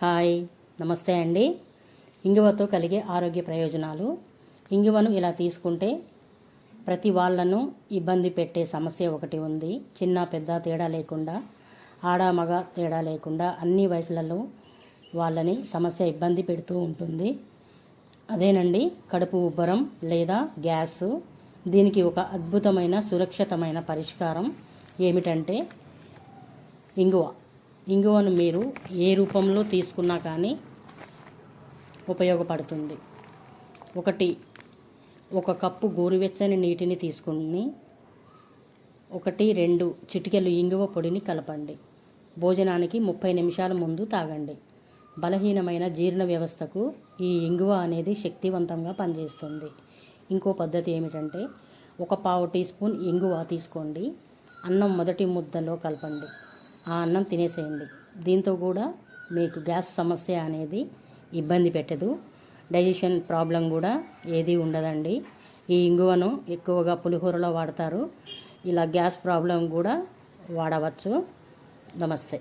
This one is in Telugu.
హాయ్ నమస్తే అండి. ఇంగువతో కలిగే ఆరోగ్య ప్రయోజనాలు. ఇంగువను ఇలా తీసుకుంటే ప్రతి వాళ్ళను ఇబ్బంది పెట్టే సమస్య ఒకటి ఉంది. చిన్న పెద్ద తేడా లేకుండా ఆడ మగ తేడా లేకుండా అన్ని వయసులలో వాళ్ళని సమస్య ఇబ్బంది పెడుతూ ఉంటుంది. అదేనండి కడుపు ఉబ్బరం లేదా గ్యాస్. దీనికి ఒక అద్భుతమైన సురక్షితమైన పరిష్కారం ఏమిటంటే ఇంగువ. ఇంగువను మీరు ఏ రూపంలో తీసుకున్నా కానీ ఉపయోగపడుతుంది. ఒకటి ఒక కప్పు గోరువెచ్చని నీటిని తీసుకుని ఒకటి రెండు చిటికెలు ఇంగువ పొడిని కలపండి. భోజనానికి ముప్పై నిమిషాల ముందు తాగండి. బలహీనమైన జీర్ణ వ్యవస్థకు ఈ ఇంగువ అనేది శక్తివంతంగా పనిచేస్తుంది. ఇంకో పద్ధతి ఏమిటంటే ఒక పావు టీ స్పూన్ ఇంగువ తీసుకోండి. అన్నం మొదటి ముద్దలో కలపండి. ఆ అన్నం తినేసేయండి. దీంతో కూడా మీకు గ్యాస్ సమస్య అనేది ఇబ్బంది పెట్టదు. డైజెషన్ ప్రాబ్లం కూడా ఏది ఉండదండి. ఈ ఇంగువను ఎక్కువగా పులిహోరలో వాడతారు. ఇలా గ్యాస్ ప్రాబ్లం కూడా వాడవచ్చు. నమస్తే.